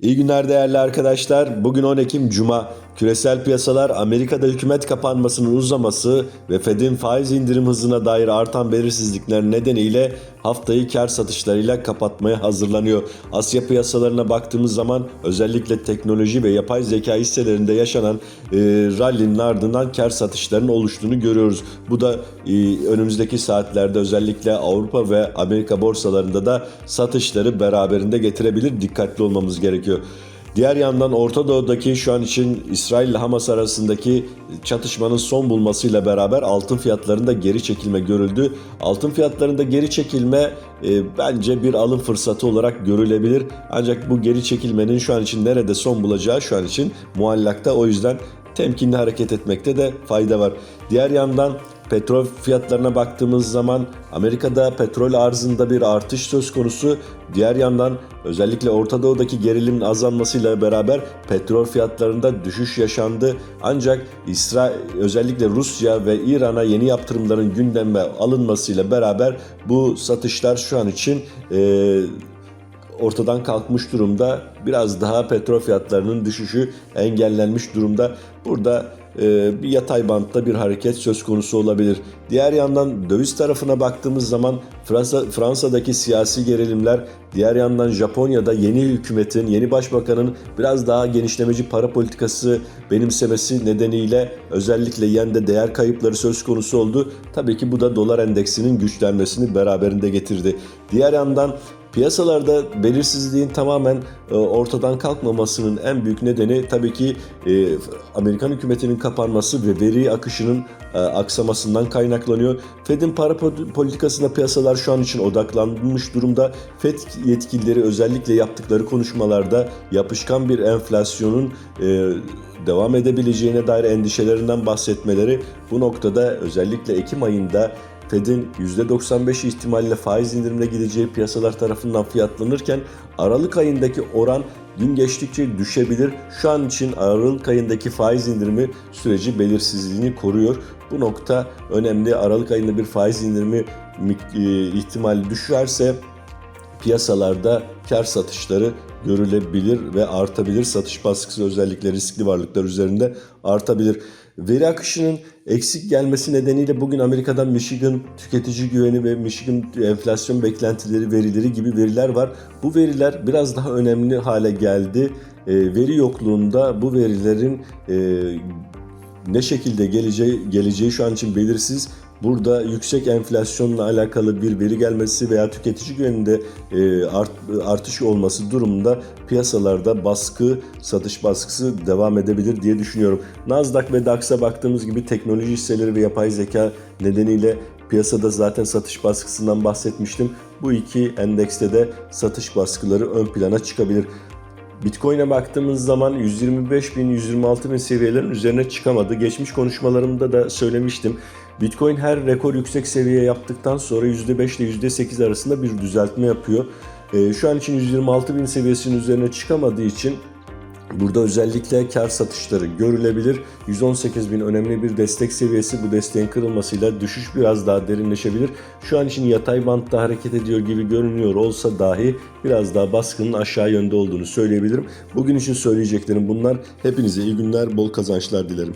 İyi günler değerli arkadaşlar. Bugün 10 Ekim Cuma. Küresel piyasalar Amerika'da hükümet kapanmasının uzaması ve Fed'in faiz indirim hızına dair artan belirsizlikler nedeniyle haftayı kar satışlarıyla kapatmaya hazırlanıyor. Asya piyasalarına baktığımız zaman özellikle teknoloji ve yapay zeka hisselerinde yaşanan e, rally'nin ardından kar satışlarının oluştuğunu görüyoruz. Bu da e, önümüzdeki saatlerde özellikle Avrupa ve Amerika borsalarında da satışları beraberinde getirebilir. Dikkatli olmamız gerekiyor. Diğer yandan Orta Doğu'daki şu an için İsrail ile Hamas arasındaki çatışmanın son bulmasıyla beraber altın fiyatlarında geri çekilme görüldü. Altın fiyatlarında geri çekilme e, bence bir alım fırsatı olarak görülebilir. Ancak bu geri çekilmenin şu an için nerede son bulacağı şu an için muallakta. O yüzden temkinli hareket etmekte de fayda var. Diğer yandan petrol fiyatlarına baktığımız zaman Amerika'da petrol arzında bir artış söz konusu. Diğer yandan özellikle Orta Doğu'daki gerilimin azalmasıyla beraber petrol fiyatlarında düşüş yaşandı. Ancak İsrail özellikle Rusya ve İran'a yeni yaptırımların gündeme alınmasıyla beraber bu satışlar şu an için e, ortadan kalkmış durumda. Biraz daha petrol fiyatlarının düşüşü engellenmiş durumda. Burada bir yatay bantta bir hareket söz konusu olabilir. Diğer yandan döviz tarafına baktığımız zaman Fransa, Fransa'daki siyasi gerilimler, diğer yandan Japonya'da yeni hükümetin, yeni başbakanın biraz daha genişlemeci para politikası benimsemesi nedeniyle özellikle yende değer kayıpları söz konusu oldu. Tabii ki bu da dolar endeksinin güçlenmesini beraberinde getirdi. Diğer yandan Piyasalarda belirsizliğin tamamen e, ortadan kalkmamasının en büyük nedeni tabii ki e, Amerikan hükümetinin kapanması ve veri akışının e, aksamasından kaynaklanıyor. Fed'in para politikasına piyasalar şu an için odaklanmış durumda. Fed yetkilileri özellikle yaptıkları konuşmalarda yapışkan bir enflasyonun devam edebileceğine dair endişelerinden bahsetmeleri bu noktada özellikle Ekim ayında Fed'in %95 ihtimalle faiz indirimine gideceği piyasalar tarafından fiyatlanırken Aralık ayındaki oran gün geçtikçe düşebilir. Şu an için Aralık ayındaki faiz indirimi süreci belirsizliğini koruyor. Bu nokta önemli. Aralık ayında bir faiz indirimi e, ihtimali düşerse piyasalarda kar satışları görülebilir ve artabilir. Satış baskısı özellikle riskli varlıklar üzerinde artabilir. Veri akışının eksik gelmesi nedeniyle bugün Amerika'dan Michigan tüketici güveni ve Michigan enflasyon beklentileri verileri gibi veriler var. Bu veriler biraz daha önemli hale geldi. E, veri yokluğunda bu verilerin e, ne şekilde geleceği, geleceği şu an için belirsiz. Burada yüksek enflasyonla alakalı bir veri gelmesi veya tüketici güveninde e, art, artış olması durumunda piyasalarda baskı, satış baskısı devam edebilir diye düşünüyorum. Nasdaq ve DAX'a baktığımız gibi teknoloji hisseleri ve yapay zeka nedeniyle piyasada zaten satış baskısından bahsetmiştim. Bu iki endekste de satış baskıları ön plana çıkabilir. Bitcoin'e baktığımız zaman 125 bin, 126 bin seviyelerin üzerine çıkamadı. Geçmiş konuşmalarımda da söylemiştim. Bitcoin her rekor yüksek seviye yaptıktan sonra %5 ile %8 arasında bir düzeltme yapıyor. Ee, şu an için 126 bin seviyesinin üzerine çıkamadığı için Burada özellikle kar satışları görülebilir. 118 bin önemli bir destek seviyesi. Bu desteğin kırılmasıyla düşüş biraz daha derinleşebilir. Şu an için yatay bantta hareket ediyor gibi görünüyor olsa dahi biraz daha baskının aşağı yönde olduğunu söyleyebilirim. Bugün için söyleyeceklerim bunlar. Hepinize iyi günler, bol kazançlar dilerim.